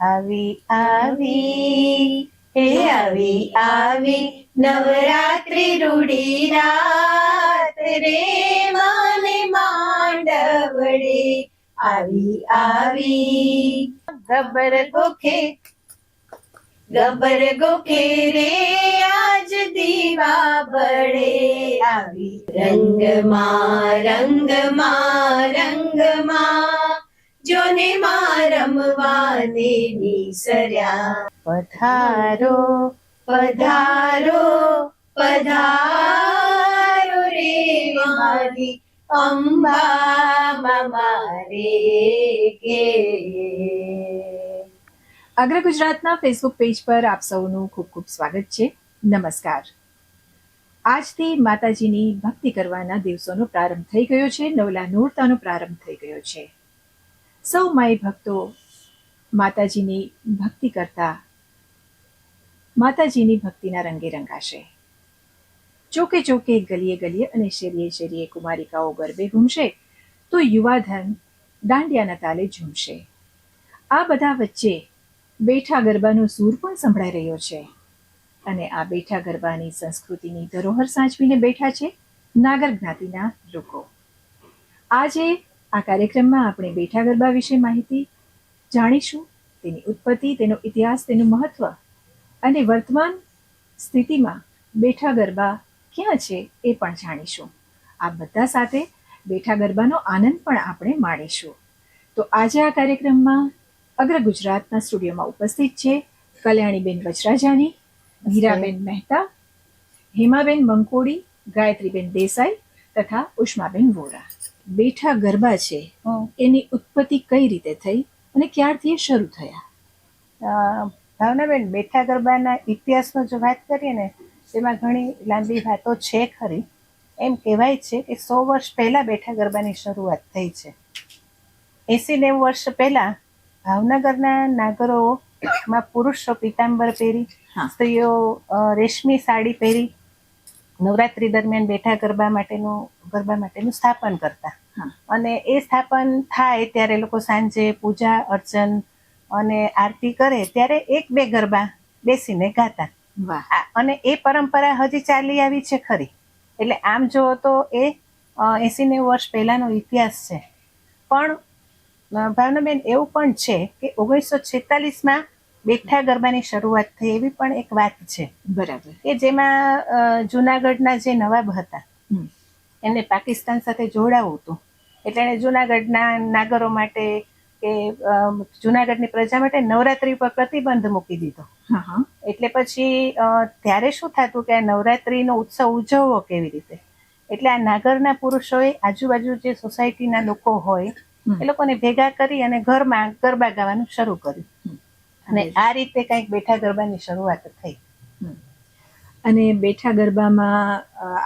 આવી આવી, હે આવી આવી, નવરાત્રિ રૂડી રાત રે માને માંડવડે. આવી આવી, ગબર ગોખે ગબર ગોખે રે આજ દીવા બળે. આવી, રંગમાં રંગમાં રંગમાં જોને મારમવાને નિસર્યા. પધારો. પધારો પધારો રે મારી અંબા મારે કે. અગ્ર ગુજરાતના ફેસબુક પેજ પર આપ સૌનું ખૂબ ખૂબ સ્વાગત છે. નમસ્કાર. આજથી માતાજીની ભક્તિ કરવાના દિવસોનો પ્રારંભ થઈ ગયો છે. નવલા નૂરતાનો પ્રારંભ થઈ ગયો છે. સૌ માય ભક્તો માતાજીની ભક્તિ કરતા માતાજીની ભક્તિના રંગે રંગાશે. ચોકે ચોકે ગલીએ ગલીએ અને શેરીએ શેરીએ કુમારિકાઓ ગરબે ઘૂમશે તો યુવાધન દાંડિયાના તાલે ઝૂમશે. આ બધા વચ્ચે બેઠા ગરબાનો સૂર પણ સંભળાઈ રહ્યો છે અને આ બેઠા ગરબાની સંસ્કૃતિની ધરોહર સાચવીને બેઠા છે નાગર જ્ઞાતિના લોકો. આજે આ કાર્યક્રમમાં આપણે બેઠા ગરબા વિશે માહિતી જાણીશું, તેની ઉત્પત્તિ, તેનો ઇતિહાસ, તેનું મહત્વ અને વર્તમાન સ્થિતિમાં બેઠા ગરબા ક્યાં છે એ પણ જાણીશું. આ બધા સાથે બેઠા ગરબાનો આનંદ પણ આપણે માણીશું. તો આજે આ કાર્યક્રમમાં અગ્ર ગુજરાતના સ્ટુડિયોમાં ઉપસ્થિત છે કલ્યાણીબેન વજરાજાની હીરાબેન મહેતા, હેમાબેન મંકોડી, ગાયત્રીબેન દેસાઈ તથા ઉષ્માબેન વોરા. બેઠા ગરબા છે એની ઉત્પત્તિ કઈ રીતે થઈ અને ક્યારથી એ શરૂ થયા? ભાવનાબેન બેઠા ગરબાના ઇતિહાસનો જો વાત કરીએ ને તેમાં ઘણી લાંબી વાતો છે ખરી. એમ કહેવાય છે કે સો વર્ષ પહેલા બેઠા ગરબાની શરૂઆત થઈ છે. એસી નેવું વર્ષ પહેલા ભાવનગરના નાગરોમાં પુરુષો પીતાંબર પહેરી સ્ત્રીઓ રેશમી સાડી પહેરી નવરાત્રી દરમિયાન બેઠા ગરબા માટેનું ગરબા માટેનું સ્થાપન કરતા. અને એ સ્થાપન થાય ત્યારે લોકો સાંજે પૂજા અર્ચન અને આરતી કરે ત્યારે એક બે ગરબા બેસીને ગાતા. વાહ. અને એ પરંપરા હજી ચાલી આવી છે ખરી. એટલે આમ જુઓ તો એ એસી નેવું વર્ષ પહેલાનો ઇતિહાસ છે. પણ ભાવનાબેન એવું પણ છે કે ઓગણીસો છેતાલીસમાં બેઠા ગરબાની શરૂઆત થઈ એવી પણ એક વાત છે. બરાબર. કે જેમાં જુનાગઢના જે નવાબ હતા એને એમને પાકિસ્તાન સાથે જોડાવું હતું. એટલે એને જુનાગઢના નાગરો માટે કે જુનાગઢની પ્રજા માટે નવરાત્રી પર પ્રતિબંધ મૂકી દીધો. એટલે પછી ત્યારે શું થતું કે આ નવરાત્રીનો ઉત્સવ ઉજવવો કેવી રીતે? એટલે આ નાગરના પુરુષોએ આજુબાજુ જે સોસાયટીના લોકો હોય. એ લોકોને ભેગા કરી અને ઘરમાં ગરબા ગાવાનું શરૂ કર્યું. અને આ રીતે કંઈક બેઠા ગરબાની શરૂઆત થઈ. અને બેઠા ગરબામાં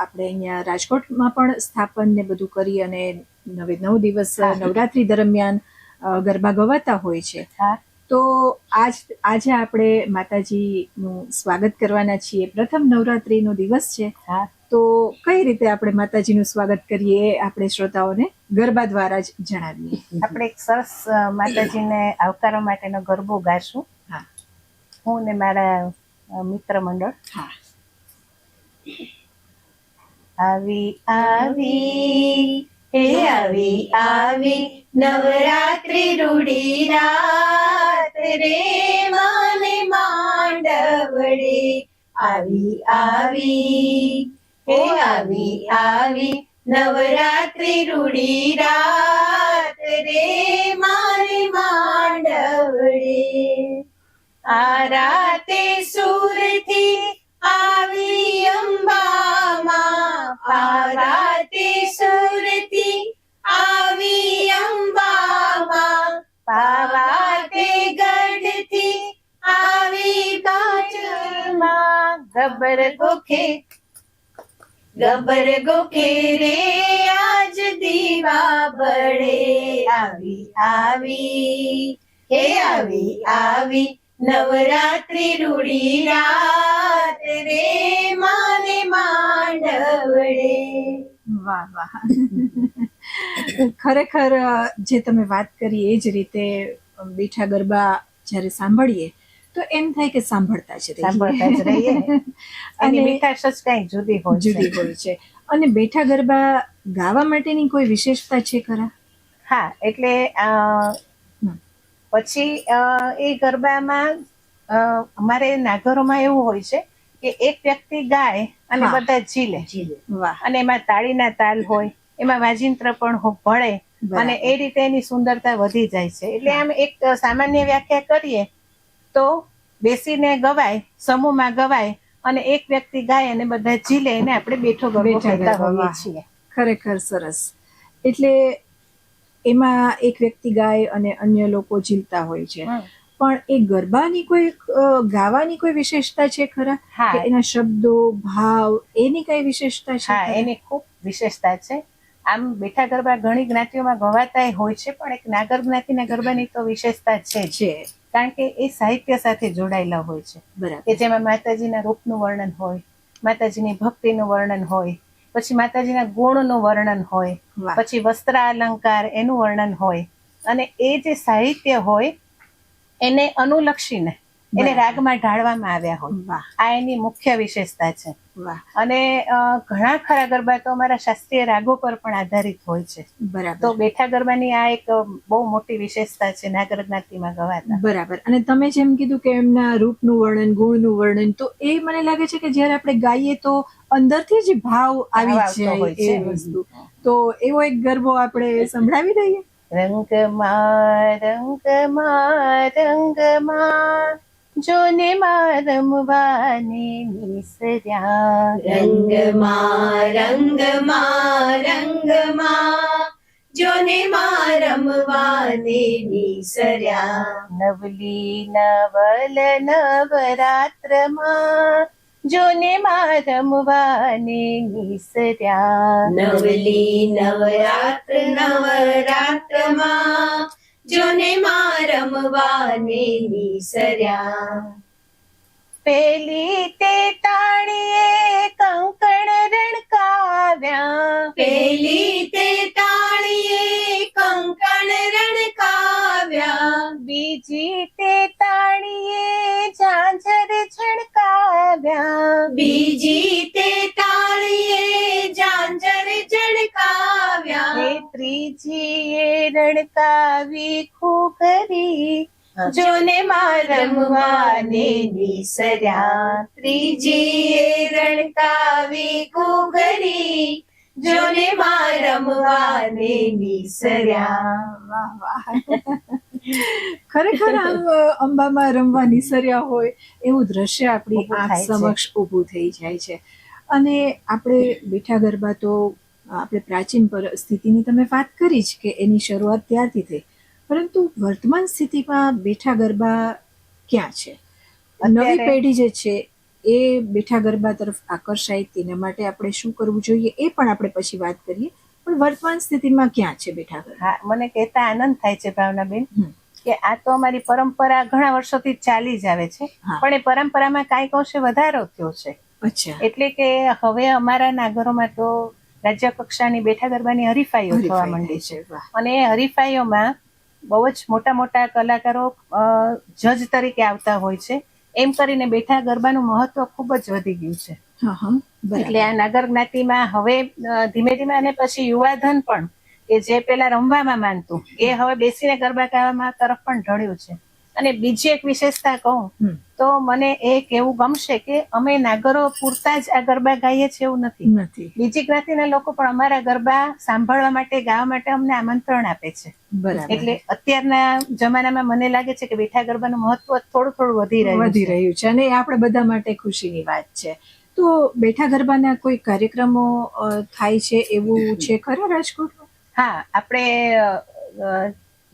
આપણે અહીંયા રાજકોટમાં પણ સ્થાપન ને બધું કરી અને નવે નવ દિવસ નવરાત્રી દરમિયાન ગરબા ગવાતા હોય છે. તો આજ આજે આપણે માતાજીનું સ્વાગત કરવાના છીએ. પ્રથમ નવરાત્રીનો દિવસ છે. તો કઈ રીતે આપણે માતાજીનું સ્વાગત કરીએ આપણે શ્રોતાઓને ગરબા દ્વારા જ જણાવીએ. આપણે એક સરસ માતાજીને આવકારવા માટેનો ગરબો ગાશું. હા ને મારા મિત્ર મંડળ. હા. આવી આવી હે આવી આવી નવરાત્રિ રૂડી રાત રે માને માંડવડે. આવી આવી હે આવી આવી નવરાત્રિ રૂડી રાત રે માને માંડવડે. આ રાતે સુરથી આવી અંબામાં. આ રાતે સુરતી આવી અંબામાં. પાવાતે ગઢથી આવી કાચમાં ગબર ગોખે ગબર ગોખે રે, આજ દીવા બળે. આવી આવી, હે આવી આવી. નવરાત્રી રૂડી રાત રે માને માંડવડે. વાહ વાહ. ખરેખર જે તમે વાત કરી એ જ રીતે બેઠા ગરબા જ્યારે સાંભળીએ તો એમ થાય કે સાંભળતા જ સાંભળતા જ રહીએ અને મીઠાશ જ કઈ જુદી હોય જુદી છે હોય છે. અને બેઠા ગરબા ગાવા માટેની કોઈ વિશેષતા છે ખરા? હા એટલે. પછી એ ગરબામાં અમારે નાગરોમાં એવું હોય છે કે એક વ્યક્તિ ગાય અને બધા જીલે અને એમાં તાળીના તાલ હોય એમાં વાજિંત્ર પણ ભળે અને એ રીતે એની સુંદરતા વધી જાય છે. એટલે આમ એક સામાન્ય વ્યાખ્યા કરીએ તો બેસીને ગવાય સમૂહમાં ગવાય અને એક વ્યક્તિ ગાય અને બધા ઝીલે એને આપણે બેઠો ગરબો કહેતા હોઈએ છીએ. ખરેખર સરસ. એટલે એમાં એક વ્યક્તિ ગાય અને અન્ય લોકો ઝીલતા હોય છે. પણ એ ગરબાની કોઈ ગાવાની કોઈ વિશેષતા છે ખરા? કે એના શબ્દો ભાવ એની કઈ વિશેષતા છે હા એની ખૂબ વિશેષતા છે. આમ બેઠા ગરબા ઘણી જ્ઞાતિઓમાં ગવાતા હોય છે પણ એક નાગર જ્ઞાતિના ગરબાની તો વિશેષતા છે છે. કારણ કે એ સાહિત્ય સાથે જોડાયેલા હોય છે. બરાબર. કે જેમાં માતાજીના રૂપનું વર્ણન હોય માતાજીની ભક્તિનું વર્ણન હોય પછી માતાજીના ગુણનું વર્ણન હોય પછી વસ્ત્ર અલંકાર એનું વર્ણન હોય અને એ જે સાહિત્ય હોય એને અનુલક્ષીને એને રાગમાં ઢાળવામાં આવ્યા હોય. વાહ. આ એની મુખ્ય વિશેષતા છે. વાહ. અને ઘણા ખરા ગરબા તો અમારા શાસ્ત્રીય રાગો પર પણ આધારિત હોય છે. તો બરાબર બેઠા ગરબાની આ એક બહુ મોટી વિશેષતા છે નાગર જ્ઞાતિમાં ગવાતા. બરાબર. અને તમે જેમ કીધું કે એમના રૂપનું વર્ણન ગુણનું વર્ણન તો એ મને લાગે છે કે જ્યારે આપણે ગાઈએ તો અંદરથી જ ભાવ આવી જાય હોય એ. વસ્તુ. તો એવો એક ગરબો આપણે સંભળાવી દઈએ. રંગમાં રંગમાં રંગમાં જોને માં રમવાની નિસર્યા રંગમાં રંગમાં રંગમાં. જોને માં રમવાને નિસર્યા. નવલી નવલ નવરાત્રમાં જોને માં રમવાની નિસર્યા. નવલી નવરાત્ર નવરાત્રમાં જોને માં રમવાને નિસર્યા. પેલી તે તાણીએ કંકણ રણકાવ્યા. પેલી તે તાણીએ કંકણ રણકાવ્યા. બીજી તે તાણીએ ઝાંઝર છણકાવ્યા. બીજી તે તાળીએ ઝાંઝર ત્રીજીએ રણકાવી ખોખરી જોને મારમવાને નિસર્યા. ત્રીજીએ રણકાવી ખોખરી જોને મારમવાને નિસર્યા. વાહ વાહ. ખરેખર આમ અંબામાં રમવા નિસર્યા હોય એવું દ્રશ્ય આપણી આંખ સમક્ષ ઊભું થઈ જાય છે. અને આપણે બેઠા ગરબા તો આપણે પ્રાચીન પર સ્થિતિની તમે વાત કરી જ કે એની શરૂઆત ત્યારથી થઈ. પરંતુ વર્તમાન સ્થિતિમાં બેઠા ગરબા ક્યાં છે? નવી પેઢી જે છે એ બેઠા ગરબા તરફ આકર્ષાય તેના માટે આપણે શું કરવું જોઈએ એ પણ આપણે પછી વાત કરીએ. પણ વર્તમાન સ્થિતિમાં ક્યાં છે બેઠા ગરબા? હા મને કહેતા આનંદ થાય છે ભાવનાબેન કે આ તો અમારી પરંપરા ઘણા વર્ષોથી ચાલી જ આવે છે. પણ એ પરંપરામાં કાંઈક અંશે વધારો થયો છે. અચ્છા. એટલે કે હવે અમારા નાગરોમાં તો રાજ્ય કક્ષાની બેઠા ગરબાની હરીફાઈઓ થવા માંડી છે. અને એ હરીફાઈઓમાં બહુ જ મોટા મોટા કલાકારો જજ તરીકે આવતા હોય છે. એમ કરીને બેઠા ગરબાનું મહત્વ ખૂબ જ વધી ગયું છે. એટલે આ નાગર જ્ઞાતિમાં હવે ધીમે ધીમે અને પછી યુવાધન પણ કે જે પેલા રમવામાં માનતું એ હવે બેસીને ગરબા ગાવામાં તરફ પણ ઢળ્યું છે. અને બીજી એક વિશેષતા કહું તો મને એ કેવું ગમશે કે અમે નાગરો પૂરતા જ આ ગરબા ગાઈએ છીએ એવું નથી. બીજી જ્ઞાતિના લોકો પણ અમારા ગરબા સાંભળવા માટે ગાવા માટે અમને આમંત્રણ આપે છે. એટલે અત્યારના જમાનામાં મને લાગે છે કે બેઠા ગરબાનું મહત્વ થોડું થોડું વધી રહ્યું વધી રહ્યું છે અને એ આપણે બધા માટે ખુશીની વાત છે. તો બેઠા ગરબાના કોઈ કાર્યક્રમો થાય છે એવું છે ખરા રાજકોટમાં? હા આપણે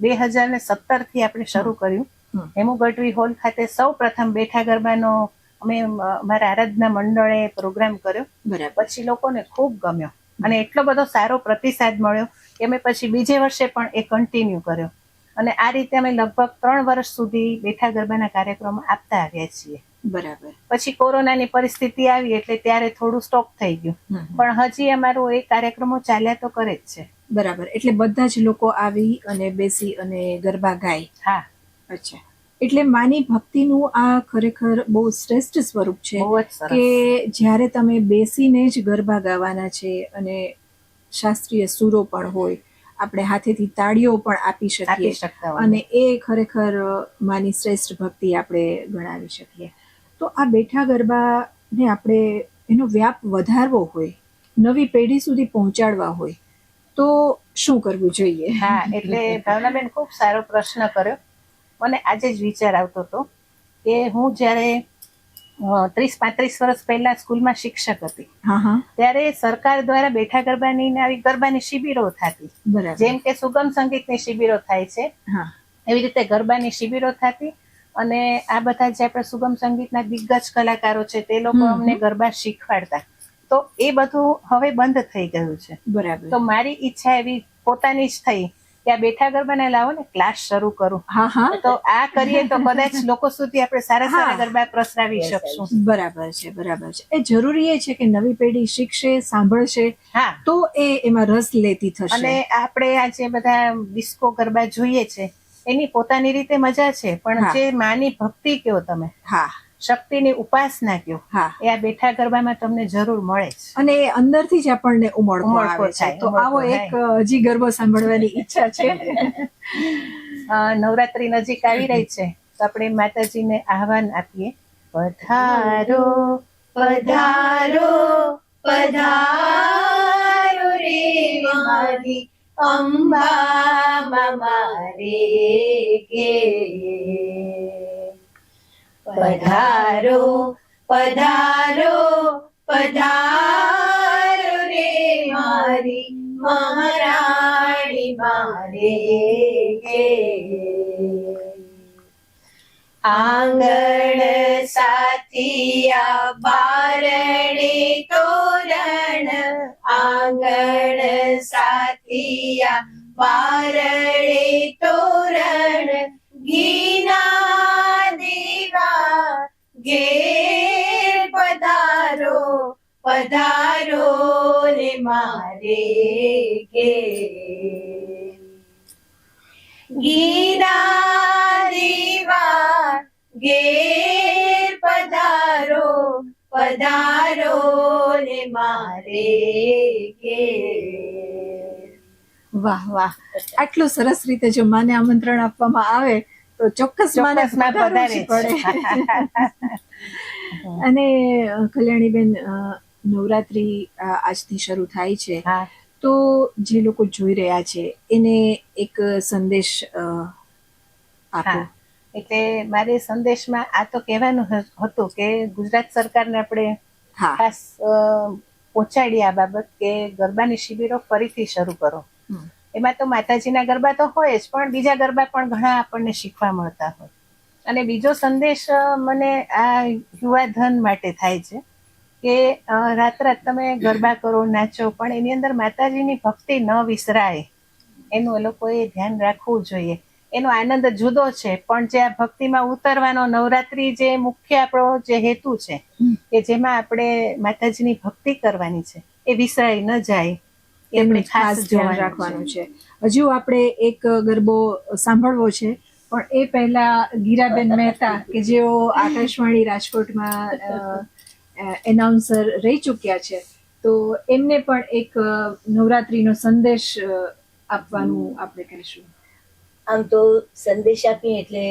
બે હજાર ને સત્તરથી આપણે શરૂ કર્યું. હમ. હોલ ખાતે સૌ પ્રથમ બેઠા ગરબાનો અમે અમારા આરાધના મંડળે પ્રોગ્રામ કર્યો. બરાબર. પછી લોકોને ખૂબ ગમ્યો. અને એટલો બધો સારો પ્રતિસાદ મળ્યો કે અમે પછી બીજે વર્ષે પણ એ કન્ટિન્યુ કર્યો. અને આ રીતે અમે લગભગ ત્રણ વર્ષ સુધી બેઠા ગરબાના કાર્યક્રમો આપતા આવ્યા છીએ. બરાબર. પછી કોરોનાની પરિસ્થિતિ આવી એટલે ત્યારે થોડું સ્ટોપ થઈ ગયું. પણ હજી અમારો એ કાર્યક્રમો ચાલ્યા તો કરે જ છે. બરાબર. એટલે બધા જ લોકો આવી અને બેસી અને ગરબા ગાય. હા. અચ્છા. એટલે માની ભક્તિનું આ ખરેખર બહુ શ્રેષ્ઠ સ્વરૂપ છે કે જ્યારે તમે બેસીને જ ગરબા ગાવાના છે અને શાસ્ત્રીય સૂરો પણ હોય આપણે હાથેથી તાળીઓ પણ આપી શકીએ અને એ ખરેખર માની શ્રેષ્ઠ ભક્તિ આપણે ગણાવી શકીએ. તો આ બેઠા ગરબાને આપણે એનો વ્યાપ વધારવો હોય નવી પેઢી સુધી પહોંચાડવા હોય તો શું કરવું જોઈએ? હા એટલે ભાવનાબેન ખૂબ સારો પ્રશ્ન કર્યો. મને આજે જ વિચાર આવતો હતો કે હું જ્યારે ત્રીસ પાંત્રીસ વર્ષ પહેલા સ્કૂલમાં શિક્ષક હતી ત્યારે સરકાર દ્વારા બેઠા ગરબાની ને આવી ગરબાની શિબિરો થતી. જેમ કે સુગમ સંગીતની શિબિરો થાય છે હા. એવી રીતે ગરબાની શિબિરો થતી અને આ બધા જે આપણે સુગમ સંગીતના દિગ્ગજ કલાકારો છે તે લોકો અમને ગરબા શીખવાડતા. તો એ બધું હવે બંધ થઈ ગયું છે. બરાબર. તો મારી ઈચ્છા એવી પોતાની જ થઈ કે બેઠા ગરબા ને લાવો ને ક્લાસ શરૂ કરું. તો આ કરીએ તો કદાચ લોકો સુધી આપણે સારા સારા ગરબા પ્રસરાવી શકશું. બરાબર છે બરાબર છે. એ જરૂરી એ છે કે નવી પેઢી શીખશે સાંભળશે તો એ એમાં રસ લેતી થશે. અને આપણે આ જે બધા ડિસ્કો ગરબા જોઈએ છે એની પોતાની રીતે મજા છે પણ જે માની ભક્તિ કયો તમે હા. શક્તિની ઉપાસના કયો. એ આ બેઠા ગરબામાં તમને જરૂર મળે અને એ અંદરથી જ આપણને ઉમળકો આવે છે. તો આવો એક હજી ગરબો સાંભળવાની ઈચ્છા છે. નવરાત્રી નજીક આવી રહી છે તો આપણે માતાજીને આહવાન આપીએ. પધારો પધારો પધારો રે મારી અંબા મારે કે પધારો પધારો પધારો રે મારી, મહારાણી મારે આંગણ સાથિયા બારણે તોરણ, આંગણ સાથિયા બારણે તોરણ ઘીના દેવા ઘેર પધારો પધારો રે મારે ઘેર. ગીના દેવા ઘેર પધારો પધારો રે મારે ઘેર. વાહ વાહ. આટલું સરસ રીતે જો માને આમંત્રણ આપવામાં આવે તો ચોક્કસ માને પડે. અને કલ્યાણીબેન નવરાત્રી આજથી શરૂ થાય છે. તો જે લોકો જોઈ રહ્યા છે એને એક સંદેશ આપો. એટલે મારે સંદેશમાં આ તો કહેવાનું હતું કે ગુજરાત સરકારને આપણે ખાસ પહોંચાડી આ બાબત કે ગરબાની શિબિરો ફરીથી શરૂ કરો. એમાં તો માતાજીના ગરબા તો હોય જ પણ બીજા ગરબા પણ ઘણા આપણને શીખવા મળતા હોય. અને બીજો સંદેશ મને આ યુવાધન માટે થાય છે કે રાત રાત તમે ગરબા કરો નાચો પણ એની અંદર માતાજીની ભક્તિ ન વિસરાય. એનું એ લોકોએ ધ્યાન રાખવું જોઈએ. એનો આનંદ જુદો છે પણ જે આ ભક્તિમાં ઉતરવાનો નવરાત્રી જે મુખ્ય આપણો જે હેતુ છે કે જેમાં આપણે માતાજીની ભક્તિ કરવાની છે એ વિસરાઈ ન જાય. એ એમનું આપણે ખાસ ધ્યાન રાખવાનું છે. હજુ આપણે એક ગરબો સાંભળવો છે પણ એ પહેલા ગીરાબેન મહેતા કે જેઓ આકાશવાણી રાજકોટમાં એનાઉન્સર રહી ચૂક્યા છે તો એમને પણ એક નવરાત્રીનો સંદેશ આપવાનું આપણે કહીશું. આમ તો સંદેશ આપીએ એટલે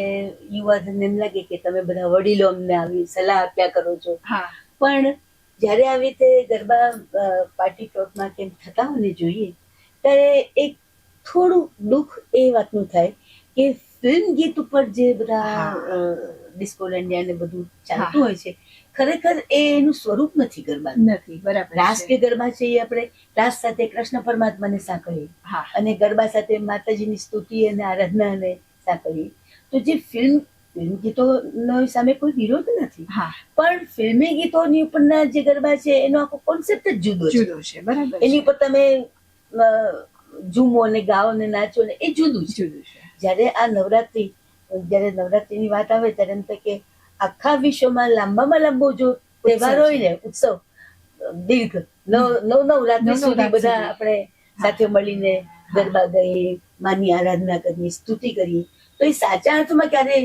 યુવાધનને એમ લાગે કે તમે બધા વડીલો અમને આવી સલાહ આપ્યા કરો છો. હા. પણ જ્યારે આવી રીતે ગરબા પાર્ટી પ્લોટમાં કેમ થતા હોય જોઈએ ત્યારે એક થોડું દુઃખ એ વાતનું થાય કે ફિલ્મ ગીત ઉપર જે બધા ડિસ્કો ઇન્ડિયા ને બધું ચાલતું હોય છે ખરેખર એ એનું સ્વરૂપ નથી ગરબા. નથી બરાબર રાસ કે ગરબા છે એ આપણે રાસ સાથે કૃષ્ણ પરમાત્માને સાંકળીએ હા. અને ગરબા સાથે માતાજીની સ્તુતિ અને આરાધનાને સાંકળીએ. તો જે ફિલ્મ ફિલ્મ ગીતો સામે કોઈ વિરોધ નથી. પણ ફિલ્મી ગીતોની ઉપરના જે ગરબા છે એનો આખો કોન્સેપ્ટ જ જુદો જુદો છે બરાબર એની ઉપર તમે જુમો ઝૂમો ને ગાઓ ને નાચો ને એ જુદું છે. જુદું છે. જ્યારે આ નવરાત્રી જ્યારે નવરાત્રિની વાત આવે ત્યારે એમ થાય કે આખા વિશ્વમાં લાંબામાં લાંબો જો તહેવાર હોય ને ઉત્સવ દીર્ઘ નવ નવ નવરાત્રિ નવ સુધી બધા આપણે સાથે મળીને ગરબા ગઈએ માની આરાધના કરીએ સ્તુતિ કરીએ. તો એ સાચા અર્થમાં ક્યારે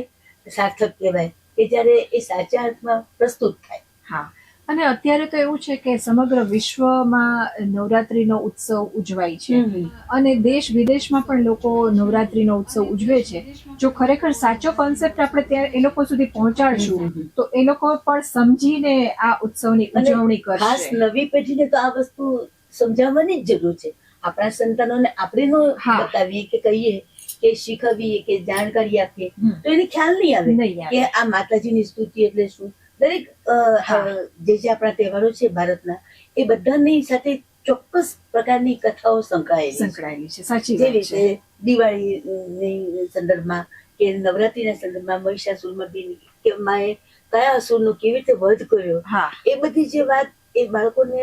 સાર્થક કહેવાય કે જ્યારે એ સાચા અર્થમાં પ્રસ્તુત થાય. હા. અને અત્યારે તો એવું છે કે સમગ્ર વિશ્વમાં નવરાત્રીનો ઉત્સવ ઉજવાય છે. અને દેશ વિદેશમાં પણ લોકો નવરાત્રીનો ઉત્સવ ઉજવે છે. જો ખરેખર સાચો કોન્સેપ્ટ આપણે ત્યાં એ લોકો સુધી પહોંચાડશું તો એ લોકો પણ સમજીને આ ઉત્સવની ઉજવણી ઉજવણી ખાસ નવી પેઢીને તો આ વસ્તુ સમજાવવાની જ જરૂર છે. આપણા સંતાનોને આપણે. બતાવીએ કે કહીએ કે શીખવીએ કે જાણકારી આપીએ તો એને ખ્યાલ નહીં આવે કે આ માતાજીની સ્તુતિ એટલે શું? દરેક જે જે આપણા તહેવારો છે ભારતના એ બધાની સાથે ચોક્કસ પ્રકારની કથાઓ સંકળાયેલી સંકળાયેલી છે. સાચી જે રીતે દિવાળીની સંદર્ભમાં કે નવરાત્રીના સંદર્ભમાં મહિષાસુરમાં કે માએ કયા અસુરનો કેવી રીતે વધ કર્યો એ બધી જે વાત એ બાળકોને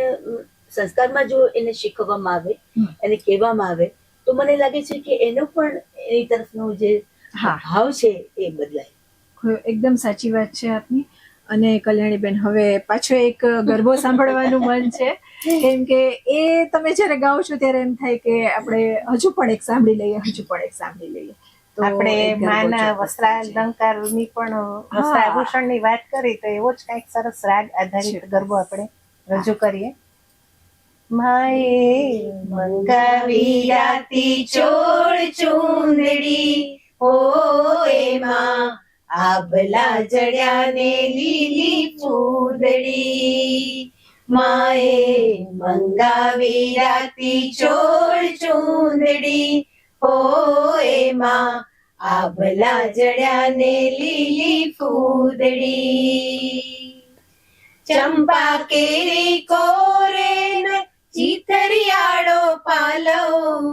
સંસ્કારમાં જો એને શીખવવામાં આવે એને કહેવામાં આવે તો મને લાગે છે કે એનો પણ એની તરફનો જે ભાવ છે એ બદલાય. એકદમ સાચી વાત છે આપની. અને કલ્યાણીબેન હવે પાછો એક ગરબો સાંભળવાનું મન છે. કેમ કે એ તમે જ્યારે ગાઓ છો ત્યારે એમ થાય કે આપણે હજુ પણ એક સાંભળી લઈએ હજુ પણ એક સાંભળી લઈએ. તો આપણે માના વસ્ત્રાલંકારની પણ વસ્ત્રાભૂષણની વાત કરી તો એવો જ કંઈક સરસ રાગ આધારિત ગરબો આપણે રજૂ કરીએ. માએ મંગાવી રાતી ચોળ ચૂંદડી હો એમાં આભલા જડ્યા ને લીલી ફૂદડી. માએ મંગાવી રાતી ચોળ ચૂંદડી હો એમાં આભલા જડ્યા ને લીલી ફૂદડી. ચંપા કેરી કોરેન ચીતરિયાળો પાલવ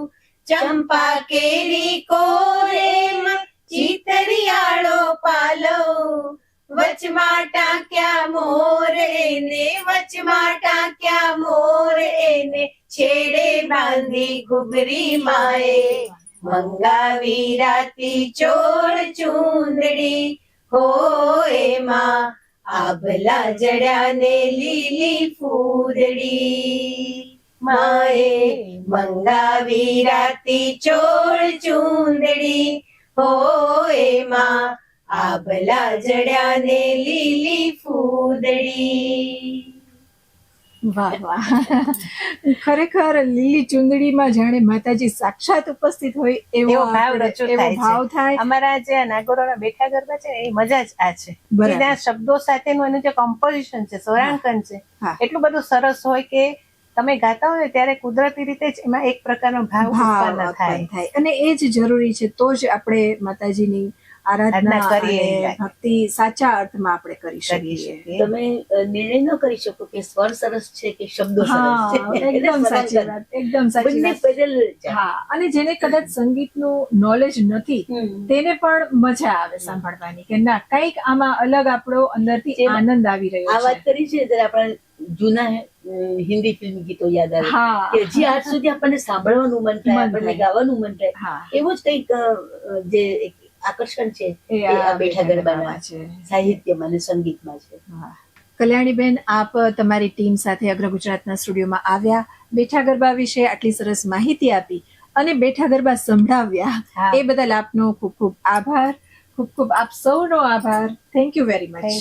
ચંપા કેરી કોરેમ ચીતરિયાળો પાલવ વચમાં ટાંક્યા મોરે ને, વચમાં ટાંક્યા મોરે ને, છેડે બાંધી ઘુઘરી માએ. મંગાવી રાતી ચોર ચૂંદડી હો એમાં આભલા જડ્યા ને લીલી ફૂદડી. માએ મંગાવી રાતી ચોળ ચૂંદડી. હો એમાં આભલા જડ્યા ને લીલી ફૂદડી. વાહ વાહ. ખરેખર લીલી ચુંદડીમાં જાણે માતાજી સાક્ષાત ઉપસ્થિત હોય એવો ભાવ રચો ભાવ થાય. અમારા જે નાગોરોના બેઠા ગરબા છે એ મજા જ આ છે. એના શબ્દો સાથેનું એનું જે કમ્પોઝિશન છે સ્વરાંકન છે એટલું બધું સરસ હોય કે તમે ગાતા હોય ત્યારે કુદરતી રીતે જ એમાં એક પ્રકારનો ભાવ ઉત્પન્ન થાય. થાય. અને એ જ જરૂરી છે તો જ આપણે માતાજીની આરાધના કરીએ. ભક્તિ સાચા અર્થમાં આપણે કરી શકીએ. છીએ તમે નિર્ણય ન કરી શકો કે સ્વર સરસ છે કે શબ્દો સરસ છે. એકદમ સાચી વાત એકદમ સાચી વાત. પેરેલ હા અને જેને કદાચ સંગીતનું નોલેજ નથી તેને પણ મજા આવે સાંભળવાની કે ના કંઈક આમાં અલગ આપણો અંદરથી આનંદ આવી રહ્યો આ વાત છે. કરી છે ત્યારે આપણે જૂના હિન્દી ફિલ્મ ગીતો યાદ આવે. કે જે આજ સુધી આપણને સાંભળવાનું મન થાય આપણને ગાવાનું મન થાય એવું જ કંઈક જે આકર્ષણ છે એ એ આ બેઠા ગરબામાં છે. સાહિત્યમાં અને સંગીતમાં છે. કલ્યાણીબેન આપ તમારી ટીમ સાથે અગ્ર ગુજરાતના સ્ટુડિયોમાં આવ્યા બેઠા ગરબા વિશે આટલી સરસ માહિતી આપી અને બેઠા ગરબા સંભળાવ્યા. એ બદલ આપનો ખૂબ ખૂબ આભાર. ખૂબ ખૂબ આપ સૌનો આભાર. Thank you very much.